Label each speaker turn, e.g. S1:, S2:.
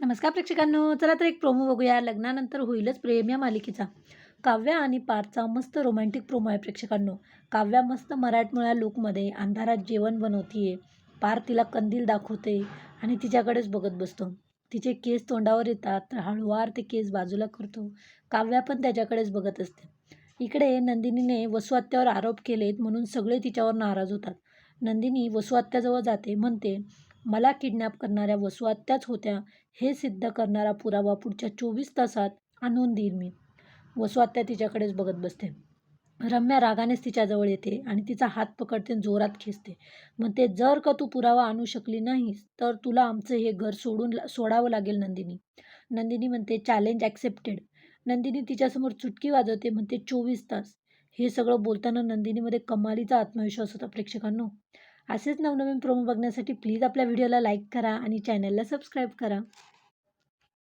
S1: नमस्कार प्रेक्षकांनो चला तर एक प्रोमो बघूया. लग्नानंतर होईलच प्रेम या मालिकेचा. काव्या आणि पारचा मस्त रोमॅन्टिक प्रोमो आहे प्रेक्षकांनो. काव्या मस्त मराठमोळ्या लुकमध्ये अंधारात जेवण बनवतीये. पार तिला कंदील दाखवते आणि तिच्याकडेच बघत बसतो. तिचे केस तोंडावर येतात तर हळूवार ते केस बाजूला करतो. काव्या पण त्याच्याकडेच बघत असते. इकडे नंदिनीने वसुआत्यावर आरोप केलेत म्हणून सगळे तिच्यावर नाराज होतात. नंदिनी वसुआत्याजवळ जाते म्हणते मला किडनॅप करणाऱ्या वसुहत्याच होत्या हे सिद्ध करणारा पुरावा पुढच्या चोवीस तासात आणून देईन मी. वसुहत्या तिच्याकडेच बघत बसते. रम्या रागानेच तिच्याजवळ येते आणि तिचा हात पकडते आणि जोरात खेचते. म्हणते जर का तू पुरावा आणू शकली नाहीस तर तुला आमचं हे घर सोडून सोडावं लागेल नंदिनी. नंदिनी म्हणते चॅलेंज ॲक्सेप्टेड नंदिनी तिच्यासमोर चुटकी वाजवते म्हणते चोवीस तास. हे सगळं बोलताना नंदिनीमध्ये कमालीचा आत्मविश्वास होता प्रेक्षकांनो. असेच नवनवीन प्रोमो बघण्यासाठी प्लीज आपल्या व्हिडिओला लाईक करा आणि चॅनलला सबस्क्राईब करा.